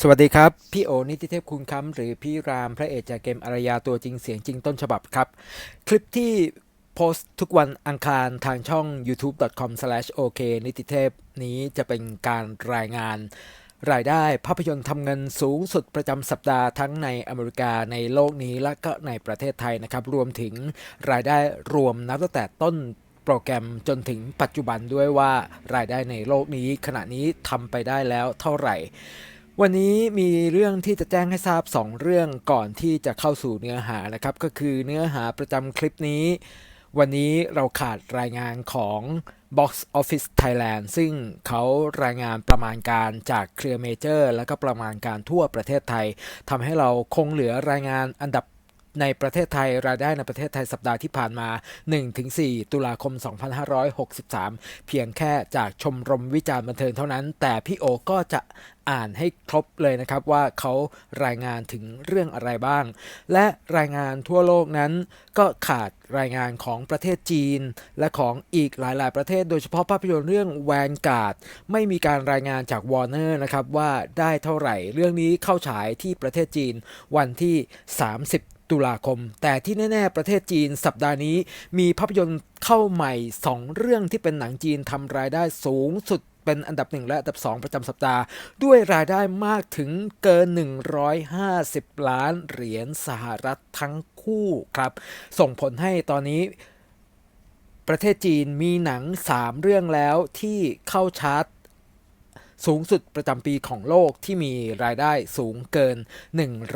สวัสดีครับ พี่โอนิติเทพคุณค้ำหรือพี่รามพระเอกจากเกมอารยาตัวจริงเสียงจริงต้นฉบับครับ คลิปที่โพสต์ทุกวันอังคารทางช่อง youtube.com/ok นิติเทพนี้จะเป็นการรายงานรายได้ภาพยนตร์ทำเงินสูงสุดประจำสัปดาห์ทั้งในอเมริกาในโลกนี้และก็ในประเทศไทยนะครับ รวมถึงรายได้รวมนับตั้งแต่ต้นโปรแกรมจนถึงปัจจุบันด้วยว่ารายได้ในโลกนี้ขณะนี้ทำไปได้แล้วเท่าไหร่ วันนี้มีเรื่องที่จะแจ้งให้ทราบ 2 เรื่องก่อนที่จะเข้าสู่เนื้อหานะครับ ก็คือเนื้อหาประจำคลิปนี้ วันนี้เราขาดรายงานของ Box Office Thailand ซึ่งเขารายงานประมาณการจากเครือเมเจอร์แล้วก็ประมาณการทั่วประเทศไทยทำให้เราคงเหลือรายงานอันดับ ในประเทศไทยรายได้ในประเทศไทยสัปดาห์ที่ผ่านมา 1-4 ตุลาคม 2563 เพียงแค่จากชมรมวิจารณ์บันเทิงเท่านั้น แต่พี่โอก็จะอ่านให้ครบเลยนะครับว่าเขารายงานถึงเรื่องอะไรบ้าง และรายงานทั่วโลกนั้น ก็ขาดรายงานของประเทศจีน และของอีกหลายๆ ประเทศ โดยเฉพาะภาพยนตร์เรื่องแวนการ์ดไม่มีการรายงานจากวอร์เนอร์นะครับว่าได้เท่าไหร่ เรื่องนี้เข้าฉายที่ประเทศจีนวันที่ 30 ตุลาคม แต่ที่แน่ ๆ ประเทศจีนสัปดาห์นี้ มีภาพยนตร์เข้าใหม่ 2 เรื่องที่เป็นหนังจีนทำรายได้สูงสุดเป็นอันดับ 1 และอันดับ 2 ประจำสัปดาห์ ด้วยรายได้มากถึงเกิน 150 ล้านเหรียญสหรัฐทั้งคู่ครับ ส่งผลให้ตอนนี้ประเทศจีนมีหนัง 3 เรื่องแล้วที่เข้าชาร์ต สูงสุดประจำปีของโลกที่มีรายได้สูงเกิน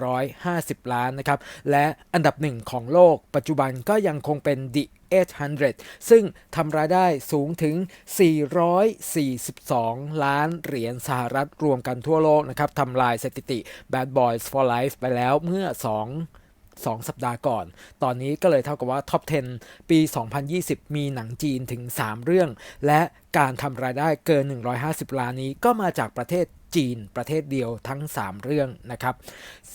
150 ล้านนะครับ และอันดับหนึ่งของโลกปัจจุบันก็ยังคงเป็น The 800 ซึ่งทำรายได้สูงถึง 442 ล้านเหรียญสหรัฐรวมกันทั่วโลกนะครับทำลายสถิติ Bad Boys for Life ไปแล้วเมื่อ 2 2 สัปดาห์ก่อน ตอนนี้ก็เลยเท่ากับว่าท็อป 10 ปี 2020 มีหนังจีนถึง 3 เรื่อง และการทำรายได้เกิน 150 ล้านนี้ก็มาจากประเทศจีนประเทศเดียวทั้ง 3 เรื่องนะครับ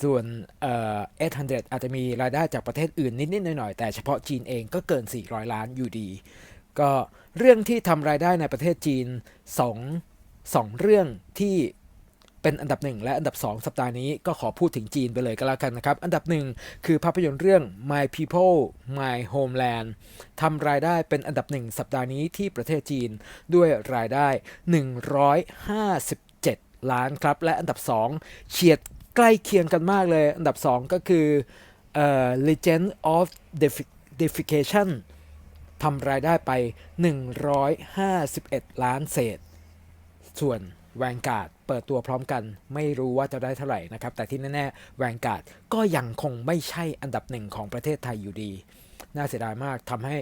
ส่วนเอ่อ800 อาจจะมีรายได้จากประเทศอื่นนิด ๆ หน่อย ๆ แต่เฉพาะจีนเองก็เกิน 400 ล้านอยู่ดี ก็เรื่องที่ทำรายได้ในประเทศจีน 2 2 เรื่องที่ เป็นอันดับ 1 และอันดับ 2 สัปดาห์นี้ก็ขอพูดถึงจีนไปเลยก็แล้วกันนะครับ อันดับ 1 คือภาพยนตร์เรื่อง My People My Homeland ทำรายได้เป็นอันดับ 1 สัปดาห์นี้ที่ประเทศจีนด้วยรายได้ 157 ล้านครับ และอันดับ 2 เฉียดใกล้เคียงกันมากเลย อันดับ 2 ก็คือเอ่อ Legend of Deification ทำรายได้ไป 151 ล้านเศษ ส่วนแวนการ์ด เปิดตัวพร้อมกัน ไม่รู้ว่าจะได้เท่าไหร่นะครับ แต่ที่แน่ๆแวนการ์ดก็ยังคงไม่ใช่อันดับหนึ่งของประเทศไทยอยู่ดี น่าเสียดายมากทำให้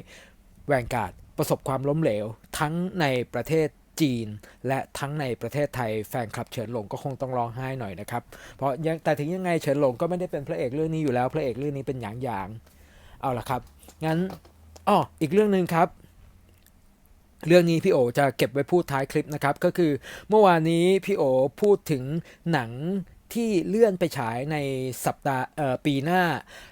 แวนการ์ดประสบความล้มเหลว ทั้งในประเทศจีน และทั้งในประเทศไทยแฟนคลับเฉินหลงก็คงต้องร้องไห้หน่อยนะครับ เพราะยังแต่ถึงยังไงเฉินหลงก็ไม่ได้เป็นพระเอกเรื่องนี้อยู่แล้ว พระเอกเรื่องนี้เป็นหยางหยางๆเอาละครับ งั้นอ้ออีกเรื่องหนึ่งครับ เรื่องนี้พี่โอจะเก็บไว้พูดท้ายคลิปนะครับ ก็คือเมื่อวานนี้พี่โอพูดถึงหนังที่เลื่อนไปฉายในสัปดาห์ปีหน้า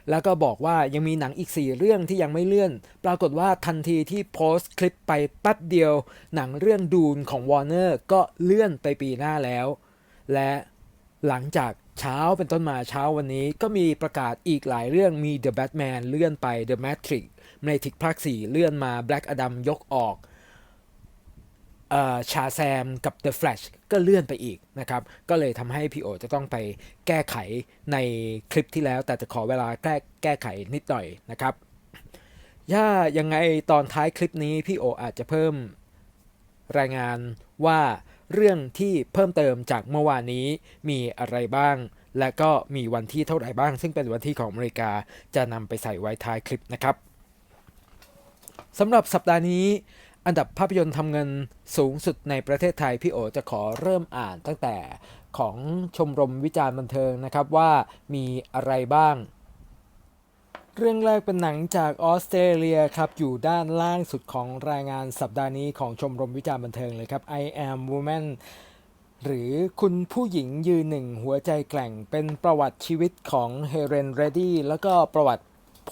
แล้วก็บอกว่ายังมีหนังอีก 4 เรื่องที่ยังไม่เลื่อน ปรากฏว่าทันทีที่โพสต์คลิปไปแป๊บเดียว หนังเรื่องดูนของ Warner ก็เลื่อนไปปีหน้าแล้ว และหลังจากเช้าเป็นต้นมาเช้าวันนี้ก็มีประกาศอีกหลายเรื่องมี The Batman เลื่อนไป The Matrix Matrix ภาค4เลื่อนมา Black Adam ยกออก ชาแซมกับ The Flash ก็เลื่อนไปอีกนะครับ ก็เลยทำให้พี่โอจะต้องไปแก้ไขในคลิปที่แล้ว แต่จะขอเวลาแก้แก้ไขนิดหน่อยนะครับย่ายังไงตอนท้ายคลิปนี้พี่โออาจจะเพิ่มรายงานว่าเรื่องที่เพิ่มเติมจากเมื่อวานนี้มีอะไรบ้าง และก็มีวันที่เท่าไหร่บ้าง ซึ่งเป็นวันที่ของอเมริกาจะนำไปใส่ไว้ท้ายคลิปนะครับสำหรับสัปดาห์นี้ อันดับภาพยนตร์ทำเงินสูงสุดในประเทศไทย พี่โอจะขอเริ่มอ่านตั้งแต่ของชมรมวิจารณ์บันเทิงนะครับว่ามีอะไรบ้าง เรื่องแรกเป็นหนังจากออสเตรเลียครับ อยู่ด้านล่างสุดของรายงานสัปดาห์นี้ของชมรมวิจารณ์บันเทิงเลยครับ I am woman หรือคุณผู้หญิงยืนหนึ่งหัวใจแกร่งเป็นประวัติชีวิตของเฮเรนเรดดี้แล้วก็ประวัติ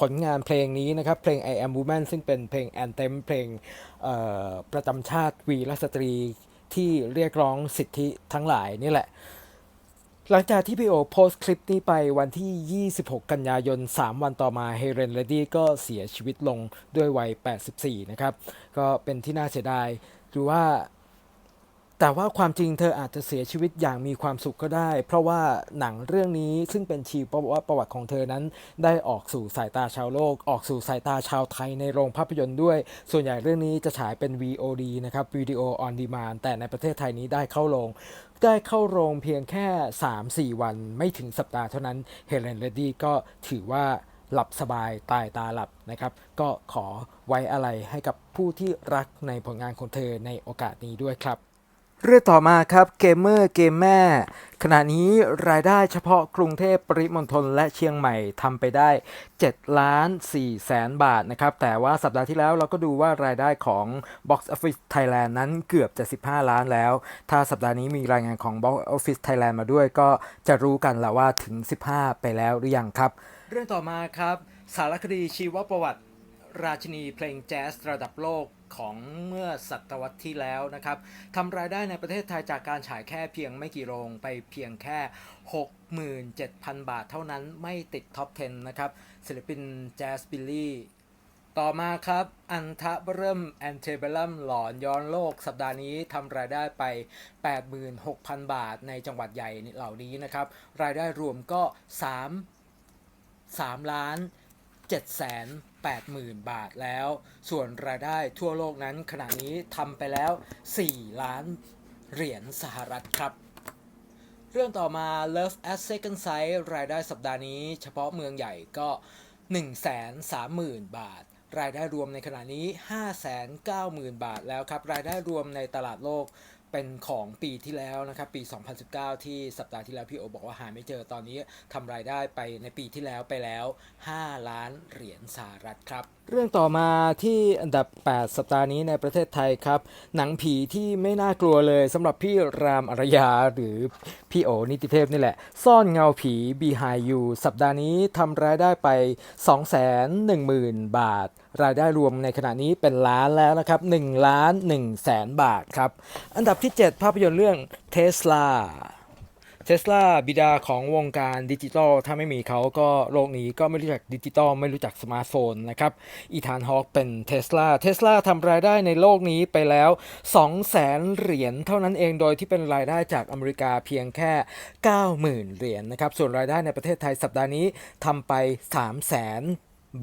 ผลงานเพลงนี้นะครับ เพลง I am woman ซึ่งเป็นเพลงแอนเทมเพลงประจำชาติวีรสตรีที่เรียกร้องสิทธิทั้งหลายนี่แหละ หลังจากที่พี่โอโพสต์คลิปนี้ไปวันที่ 26 กันยายน 3 วันต่อมาเฮเรนเลดี้ก็เสียชีวิตลงด้วยวัย 84 นะครับ ก็เป็นที่น่าเสียดายหรือว่า แต่ว่าความจริงเธออาจจะเสียชีวิตอย่างมีความสุขก็ได้ เพราะว่าหนังเรื่องนี้ซึ่งเป็นชีวประวัติของเธอนั้น ได้ออกสู่สายตาชาวโลก ออกสู่สายตาชาวไทยในโรงภาพยนตร์ด้วย ส่วนใหญ่เรื่องนี้จะฉายเป็น VOD นะครับวิดีโอออนดีมานแต่ในประเทศไทยนี้ได้เข้าโรงได้เข้าโรงเพียงแค่ 3-4 วันไม่ถึงสัปดาห์เท่านั้นเฮเลนเรดดี้ก็ถือว่าหลับสบายตายตาหลับนะครับ ก็ขอไว้อะไรให้กับผู้ที่รักในผลงานของเธอในโอกาสนี้ด้วยครับ เรื่องต่อมาครับเกมเมอร์เกมแม่ ขณะนี้รายได้เฉพาะกรุงเทพปริมณฑลและเชียงใหม่ทำไปได้7ล้าน4แสนบาทนะครับ แต่ว่าสัปดาห์ที่แล้วเราก็ดูว่ารายได้ของ Box Office Thailand นั้นเกือบจะ 15 ล้านแล้ว ถ้าสัปดาห์นี้มีรายงานของ Box Office Thailand มาด้วยก็จะรู้กันแล้วว่าถึง 15 ไปแล้วหรือยังครับ เรื่องต่อมาครับ สารคดีชีวประวัติ ราชินีเพลงแจ๊สระดับโลก ของเมื่อศตวรรษที่แล้วนะครับทำรายได้ในประเทศไทยจากการฉายแค่เพียงไม่กี่โรงไปเพียงแค่ 67,000 บาทเท่านั้นไม่ติดท็อป 10 นะครับ ศิลปินแจ๊สบิลลี่ต่อมาครับ อันทะเริ่มแอนเทเบลัมหลอนย้อนโลกสัปดาห์นี้ทำรายได้ไป 86,000 บาทในจังหวัดใหญ่เหล่านี้นะครับ รายได้รวมก็ 3 3 ล้าน 780,000 บาทแล้ว ส่วนรายได้ทั่วโลกนั้นขณะนี้ทำไปแล้ว 4 ล้านเหรียญสหรัฐครับเรื่องต่อมา Love at Second Sight รายได้สัปดาห์นี้ เฉพาะเมืองใหญ่ก็ 130,000 บาท รายได้รวมในขณะนี้ 590,000 บาทแล้วครับ รายได้รวมในตลาดโลก เป็นของปีที่แล้วนะครับปี 2019 ที่สัปดาห์ที่แล้วพี่โอบอกว่าหาไม่เจอตอนนี้ทำรายได้ไปในปีที่แล้วไปแล้ว 5 ล้านเหรียญสหรัฐครับ เรื่องต่อมาที่อันดับ 8 สัปดาห์นี้ในประเทศไทยครับ หนังผีที่ไม่น่ากลัวเลยสำหรับพี่รามอารยาหรือพี่โอนิติเทพนี่แหละ ซ่อนเงาผี Behind You สัปดาห์นี้ทำรายได้ไป 210,000 บาท รายได้รวมในขณะนี้เป็นล้านแล้วนะครับ1ล้าน1แสนบาทครับ อันดับที่ 7 ภาพยนตร์เรื่อง Tesla เทสลาบิดาของวงการดิจิตอลถ้าไม่มีเขาก็โลกนี้ก็ไม่รู้จักดิจิตอลไม่รู้จักสมาร์ทโฟนนะครับอีธานฮอคเป็นเทสลาเทสลาทำรายได้ในโลกนี้ไปแล้ว 2 0 0แสนเหรียญเท่านั้นเองโดยที่เป็นรายได้จากอเมริกาเพียงแค่ 90,000 เหรียญนะครับส่วนรายได้ในประเทศไทยสัปดาห์นี้ทำไป 3 0 0แสน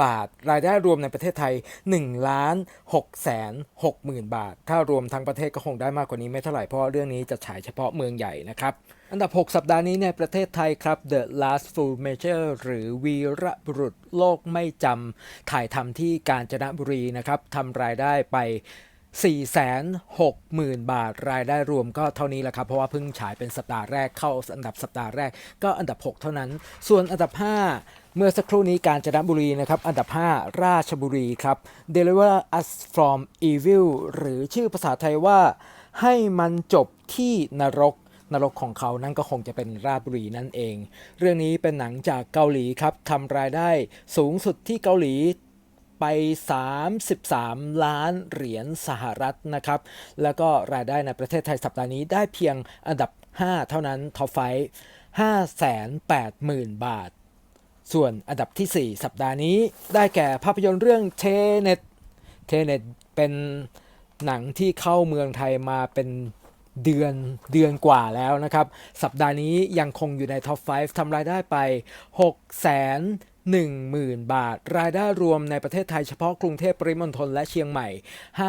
บาท รายได้รวมในประเทศไทย1ล้าน6แสน6หมื่นบาท ถ้ารวมทั้งประเทศก็คงได้มากกว่านี้ไม่เท่าไหร่เพราะเรื่องนี้จะฉายเฉพาะเมืองใหญ่นะครับ อันดับ 6 สัปดาห์นี้ในประเทศไทยครับ The Last Full Measure หรือวีรบุรุษโลกไม่จำถ่ายทำที่กาญจนบุรีนะครับทำรายได้ไป460,000 บาทรายได้รวมก็เท่านี้แหละครับ เพราะว่าเพิ่งฉายเป็นสัปดาห์แรกเข้าอันดับสัปดาห์แรกก็อันดับ 6 เท่านั้น ส่วนอันดับ 5 เมื่อสักครู่นี้กาญจนบุรีนะครับ อันดับ 5 ราชบุรีครับ Deliver us from evil หรือชื่อภาษาไทยว่า ให้มันจบที่นรกนรกของเขานั่นก็คงจะเป็นราชบุรีนั่นเอง เรื่องนี้เป็นหนังจากเกาหลีครับทำรายได้สูงสุดที่เกาหลีไป 33 ล้านเหรียญสหรัฐนะครับ แล้วก็รายได้ในประเทศไทยสัปดาห์นี้ได้เพียงอันดับ 5 เท่านั้นท็อปไฟ580,000 บาท ส่วนอันดับทีสี่ 4 สัปดาห์นี้ได้แก่ภาพยนตร์เรื่องเทเนตเทเนตเป็นหนังที่เข้าเมืองไทยมาเป็นเดือนเดือนกว่าแล้วนะครับ สัปดาห์นี้ยังคงอยู่ในท็อป 5ทำรายได้ไป6แสน10,000 บาท รายได้รวมในประเทศไทยเฉพาะกรุงเทพปริมณฑลและเชียงใหม่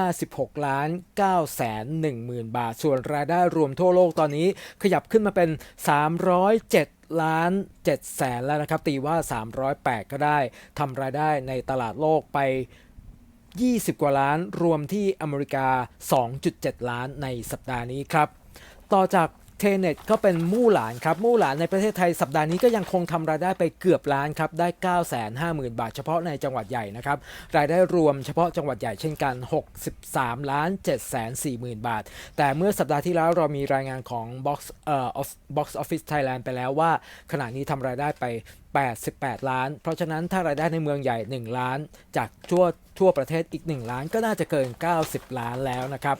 56ล้าน9แสน10,000 บาท ส่วนรายได้รวมทั่วโลกตอนนี้ขยับขึ้นมาเป็น 307 ล้าน7แสนแล้วนะครับ ตีว่า 308 ก็ได้ทำรายได้ในตลาดโลกไป 20 กว่าล้านรวมที่อเมริกา 2.7 ล้านในสัปดาห์นี้ครับ ต่อจาก เทเน็ตก็เป็นมู่หลานครับ มู่หลานในประเทศไทยสัปดาห์นี้ก็ยังคงทำรายได้ไปเกือบล้านครับ ได้ 950,000 บาท เฉพาะในจังหวัดใหญ่นะครับ รายได้รวมเฉพาะจังหวัดใหญ่เช่นกัน 63ล้าน740,000 บาท แต่เมื่อสัปดาห์ที่แล้วเรามีรายงานของ Box เอ่อ Box Office Thailand ไปแล้วว่า ขณะนี้ทำรายได้ไป 88 ล้าน เพราะฉะนั้นถ้ารายได้ในเมืองใหญ่ 1 ล้าน จากทั่ว ทั่วประเทศอีก 1 ล้านก็น่าจะเกิน 90 ล้านแล้วนะครับ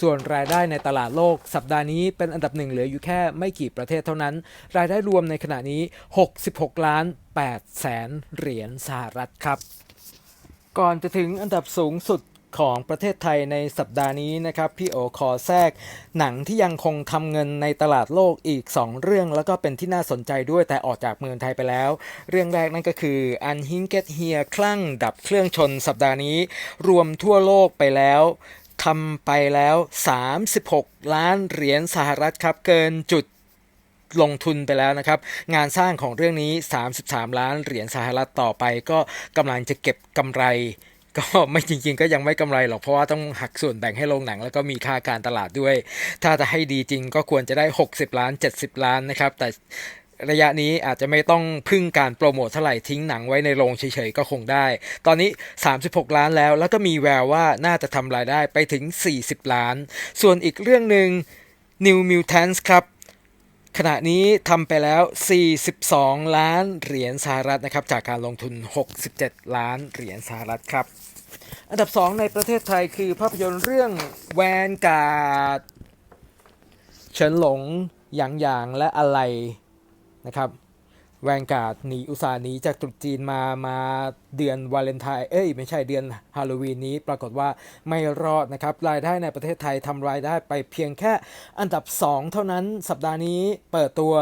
ส่วนรายได้ในตลาดโลกสัปดาห์นี้เป็นอันดับหนึ่งเหลืออยู่แค่ไม่กี่ประเทศเท่านั้น รายได้รวมในขณะนี้ 66 ล้าน8แสนเหรียญสหรัฐครับ ก่อนจะถึงอันดับสูงสุด ของประเทศไทยในสัปดาห์นี้นะครับพี่โอขอแทรก หนังที่ยังคงทำเงินในตลาดโลกอีก 2 เรื่อง แล้วก็เป็นที่น่าสนใจด้วยแต่ออกจากเมืองไทยไปแล้ว เรื่องแรกนั่นก็คืออันฮิงเกตเฮียคลั่งดับเครื่องชนสัปดาห์นี้ รวมทั่วโลกไปแล้วทำไปแล้ว 36 ล้านเหรียญสหรัฐครับเกินจุดลงทุนไปแล้วนะครับ งานสร้างของเรื่องนี้ 33 ล้านเหรียญสหรัฐต่อไปก็กำลังจะเก็บกำไร ก็ไม่จริงๆก็ยังไม่กำไรหรอกเพราะว่าต้องหักส่วนแบ่งให้โรงหนัง แล้วก็มีค่าการตลาดด้วย ถ้าจะให้ดีจริงก็ควรจะได้ 60 ล้าน 70 ล้านนะครับ แต่ระยะนี้อาจจะไม่ต้องพึ่งการโปรโมทเท่าไหร่ทิ้งหนังไว้ในโรงเฉยๆก็คงได้ ตอนนี้ 36 ล้านแล้ว แล้วก็มีแววว่าน่าจะทำรายได้ไปถึง 40 ล้าน ส่วนอีกเรื่องหนึ่ง New Mutants ครับ ขณะนี้ทำไปแล้ว 42 ล้านเหรียญสหรัฐนะครับ จากการลงทุน 67 ล้านเหรียญสหรัฐครับ อันดับ 2 ในประเทศไทยคือภาพยนตร์เรื่องแวนการ์ดเฉินหลงหยางหยางและอะไรนะครับ แวนการ์ดหนีอุตสาห์หนีจากตรุษจีนมามาเดือนวาเลนไทน์เอ้ยไม่ใช่เดือนฮาโลวีนนี้ปรากฏว่าไม่รอดนะครับ รายได้ในประเทศไทยทำรายได้ไปเพียงแค่อันดับ 2 เท่านั้นสัปดาห์นี้เปิดตัว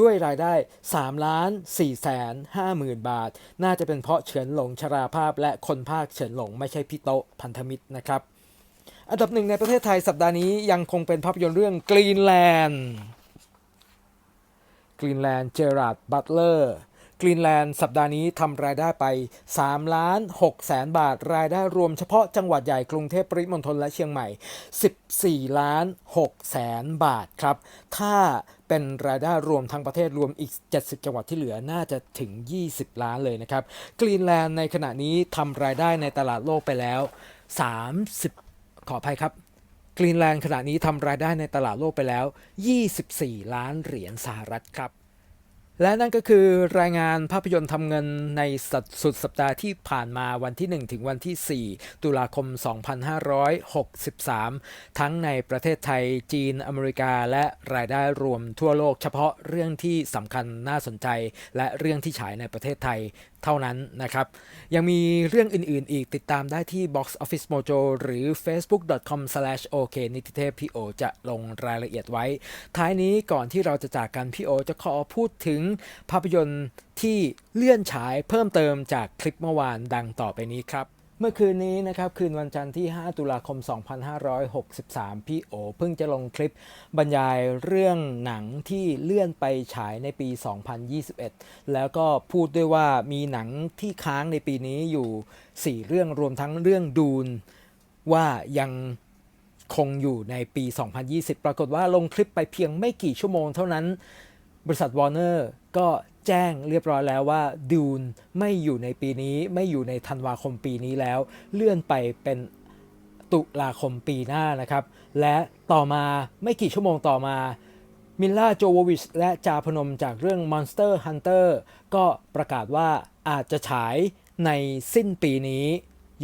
ด้วยรายได้3ล้าน4แสน5หมื่นบาท น่าจะเป็นเพราะเฉินหลงชราภาพและคนภาคเฉินหลงไม่ใช่พี่โตพันธมิตรนะครับ อันดับหนึ่งในประเทศไทยสัปดาห์นี้ยังคงเป็นภาพยนตร์เรื่อง Greenland กรีนแลนด์เจอราร์ดบัตเลอร์กรีนแลนด์สัปดาห์นี้ทำรายได้ไป3ล้าน6แสนบาท รายได้รวมเฉพาะจังหวัดใหญ่กรุงเทพปริมณฑลและเชียงใหม่ 14 ล้าน6แสนบาทครับ ถ้าเป็นรายได้รวมทั้งประเทศรวมอีก 70 จังหวัดที่เหลือน่าจะถึง 20 ล้านเลยนะครับ กรีนแลนด์ในขณะนี้ทำรายได้ในตลาดโลกไปแล้ว 30 ขออภัยครับ กรีนแลนด์ขณะนี้ทำรายได้ในตลาดโลกไปแล้ว 24 ล้านเหรียญสหรัฐครับ และนั่นก็คือรายงานภาพยนตร์ทำเงินในสัปสุดสัปดาห์ที่ผ่านมาวันที่ 1 ถึงวันที่ 4 ตุลาคม 2563 ทั้งในประเทศไทยจีนอเมริกาและรายได้รวมทั่วโลก เฉพาะเรื่องที่สำคัญน่าสนใจ และเรื่องที่ฉายในประเทศไทย เท่านั้นนะครับ ยังมีเรื่องอื่นๆ อีกติดตามได้ที่ Box Office Mojo หรือ facebook.com/oknititep พี่โอจะลงรายละเอียดไว้ ท้ายนี้ก่อนที่เราจะจากกันพี่โอจะขอพูดถึงภาพยนตร์ที่เลื่อนฉายเพิ่มเติมจากคลิปเมื่อวานดังต่อไปนี้ครับ เมื่อคืนนี้นะครับคืนวันจันทร์ที่ 5 ตุลาคม 2563 พี่โอเพิ่งจะลงคลิปบรรยายเรื่องหนังที่เลื่อนไปฉายในปี 2021 แล้วก็พูดด้วยว่ามีหนังที่ค้างในปีนี้อยู่ 4 เรื่องรวมทั้งเรื่องดูนว่ายังคงอยู่ในปี 2020 ปรากฏว่าลงคลิปไปเพียงไม่กี่ชั่วโมงเท่านั้น บริษัทวอร์เนอร์ก็ แจ้งเรียบร้อยแล้วว่าดูนไม่อยู่ในปีนี้ไม่อยู่ในธันวาคมปีนี้แล้ว เลื่อนไปเป็นตุลาคมปีหน้านะครับ และต่อมาไม่กี่ชั่วโมงต่อมามิลล่าโจววิชและจาพนมจากเรื่อง Monster Hunter ก็ประกาศว่าอาจจะฉายในสิ้นปีนี้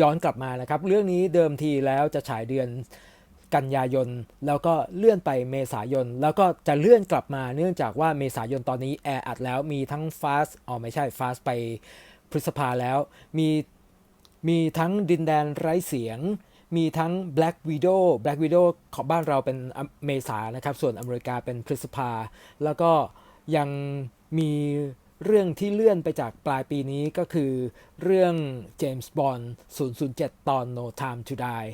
ย้อนกลับมานะครับ เรื่องนี้เดิมทีแล้วจะฉายเดือน กันยายน แล้วก็เลื่อนไปเมษายน แล้วก็จะเลื่อนกลับมาเนื่องจากว่าเมษายนตอนนี้แออัดแล้วมีทั้ง Fast อ๋อไม่ใช่ Fast ไปพฤษภาแล้ว มีมีทั้งดินแดนไร้เสียง มีทั้ง Black Widow Black Widow ของบ้านเราเป็นเมษานะครับ ส่วนอเมริกาเป็นพฤษภา แล้วก็ยังมีเรื่องที่เลื่อนไปจากปลายปีนี้ก็คือเรื่อง James Bond 007 ตอน No Time to Die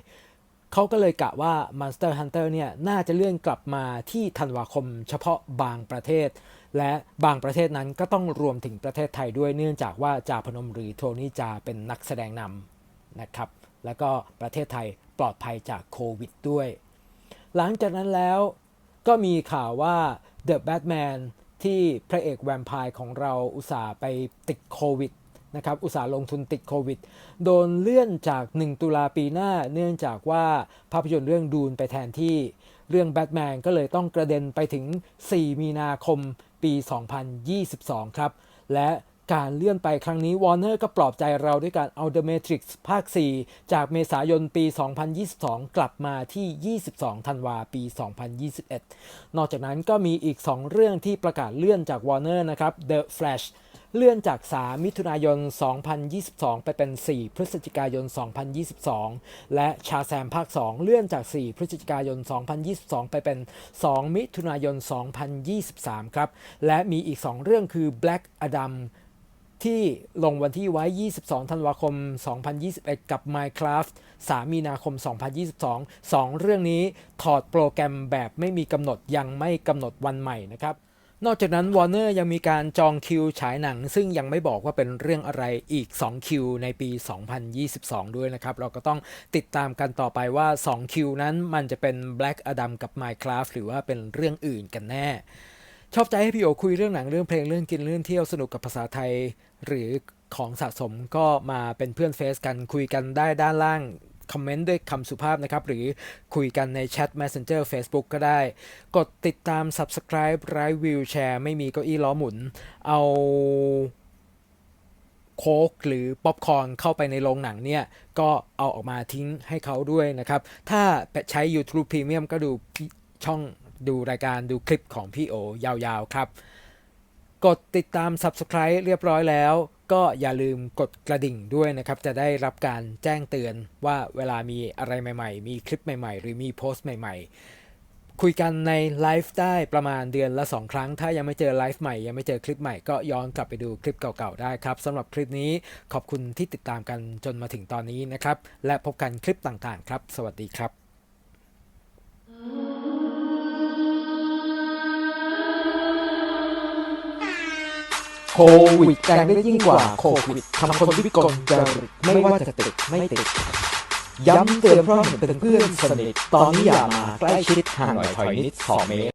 เขาก็เลยกะว่า Monster Hunter เนี่ยน่าจะเลื่อนกลับมาที่ธันวาคมเฉพาะบางประเทศ และบางประเทศนั้นก็ต้องรวมถึงประเทศไทยด้วยเนื่องจากว่าจาพนมหรือโทนี่จาเป็นนักแสดงนำนะครับ แล้วก็ประเทศไทยปลอดภัยจากโควิดด้วย หลังจากนั้นแล้วก็มีข่าวว่า The Batman ที่พระเอกแวมไพร์ของเราอุตส่าห์ไปติดโควิด นะครับอุตสาห์ลงทุนติดโควิด โดนเลื่อนจาก 1 ตุลาปีหน้า เนื่องจากว่าภาพยนตร์เรื่องดูนไปแทนที่เรื่องแบทแมนก็เลยต้องกระเด็นไปถึง 4 มีนาคมปี 2022 ครับ และการเลื่อนไปครั้งนี้ Warner ก็ปลอบใจเราด้วยการเอา The Matrix ภาค 4 จากเมษายนปี 2022 กลับมาที่ 22 ธันวาปี 2021 นอกจากนั้นก็มีอีก 2 เรื่องที่ประกาศเลื่อนจาก Warner นะครับ The Flash เลื่อนจาก 3 มิถุนายน 2022 ไปเป็น 4 พฤศจิกายน 2022 และชาแซมภาค 2 เลื่อนจาก 4 พฤศจิกายน 2022 ไปเป็น 2 มิถุนายน 2023 ครับ และมีอีก 2 เรื่องคือ Black Adam ที่ลงวันที่ไว้ 22 ธันวาคม 2021 กับ Minecraft 3 มีนาคม 2022 2 เรื่องนี้ถอดโปรแกรมแบบไม่มีกำหนดยังไม่กำหนดวันใหม่นะครับ นอกจากนั้น Warner ยังมีการจองคิวฉายหนัง ซึ่งยังไม่บอกว่าเป็นเรื่องอะไรอีก 2 คิวในปี 2022 ด้วยนะครับ เราก็ต้องติดตามกันต่อไปว่า 2 คิวนั้นมันจะเป็น Black Adam กับ Minecraft หรือว่าเป็นเรื่องอื่นกันแน่ ชอบใจให้พี่โอคุยเรื่องหนังเรื่องเพลงเรื่องกินเรื่องเที่ยวสนุกกับภาษาไทย หรือของสะสมก็มาเป็นเพื่อนเฟซกันคุยกันได้ด้านล่าง คอมเมนต์ด้วยคำสุภาพนะครับ หรือคุยกันในแชท Messenger Facebook ก็ได้ กดติดตาม Subscribe ไลค์วิวแชร์ไม่มีเก้าอี้ล้อหมุน เอาโค้กหรือป๊อปคอนเข้าไปในโรงหนังเนี่ย ก็เอาออกมาทิ้งให้เขาด้วยนะครับ ถ้าใช้ YouTube Premium ก็ดูช่องดูรายการดูคลิปของพี่โอยาวๆครับ กดติดตาม Subscribe เรียบร้อยแล้ว ก็อย่าลืมกดกระดิ่งด้วยนะครับ จะได้รับการแจ้งเตือนว่าเวลามีอะไรใหม่ๆ มีคลิปใหม่ๆ หรือมีโพสต์ใหม่ ๆ คุยกันในไลฟ์ได้ประมาณเดือนละ 2 ครั้ง ถ้ายังไม่เจอไลฟ์ใหม่ ยังไม่เจอคลิปใหม่ก็ย้อนกลับไปดูคลิปเก่าๆได้ครับสำหรับคลิปนี้ขอบคุณที่ติดตามกันจนมาถึงตอนนี้นะครับ และพบกันคลิปต่างๆ ครับ สวัสดีครับ ควิดแรงได้ยิ่งกว่าโควิดทำคนวิกลจริตไม่ว่าจะติดไม่ติด ย้ำเตือนเพราะเห็นเป็นเพื่อนสนิท ตอนนี้อย่ามาใกล้ชิดห่างหน่อยถอยนิด2เมตร